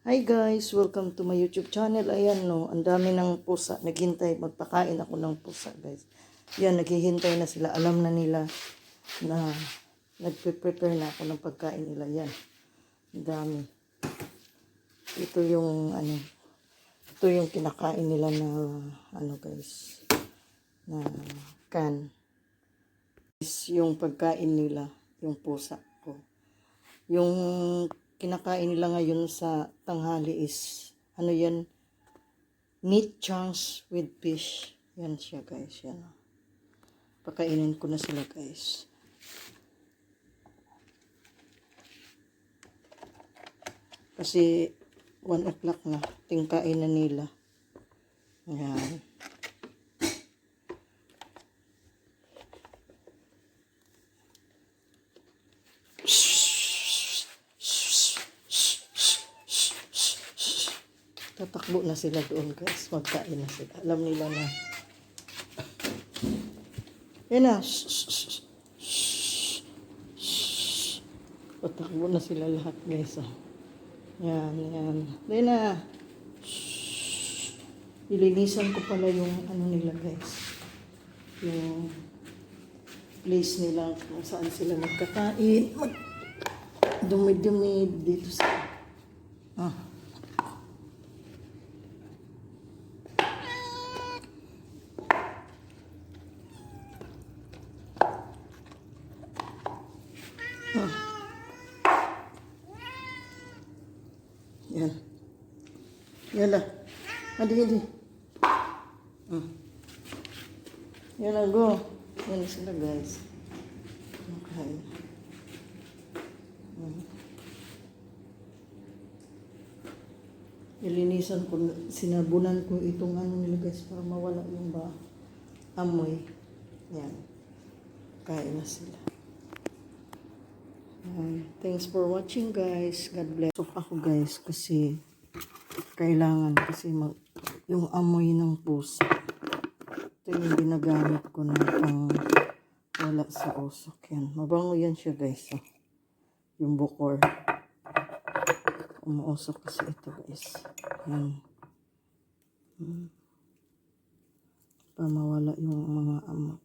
Hi guys, welcome to my YouTube channel. Ayan no, ang dami ng pusa. Naghintay, magpakain ako ng pusa guys. Yan, naghihintay na sila. Alam na nila na nagpe-prepare na ako ng pagkain nila. Yan, ang dami. Ito yung ano, ito yung kinakain nila na ano guys, na can. Yung pagkain nila, yung pusa ko. Yung kinakain nila ngayon sa tanghali is, ano yan, meat chunks with fish. Yan siya guys, yan. Pakainin ko na sila guys. Kasi 1 o'clock na, tingkain na nila. Yan. Tatakbo na sila doon guys. Magkain na sila. Alam nila na. Yan na. Tatakbo na sila lahat guys. Oh. Yan, yan. Yan na. Shh. Ilinisan ko pala yung ano nila guys. Yung place nila kung saan sila magkakain. Mag dumi-dumi dito sa... Ah. Yan. Na. Hadi, hadi. Hmm. Yan na, go. Yan sila, guys. Okay. Hmm. Nilinisan ko, sinabunan ko itong ano nila guys para mawala yung ba amoy. Yan. Kain na sila. Yan. Thanks for watching guys. God bless. So ako guys kasi kailangan kasi mag, yung amoy ng pusa. Ito yung ginagamit ko na pang wala sa usok. Yan. Mabango yan siya guys. Oh. Yung bukor. Umuusok kasi ito guys. Yan. Hmm. Para mawala yung mga am-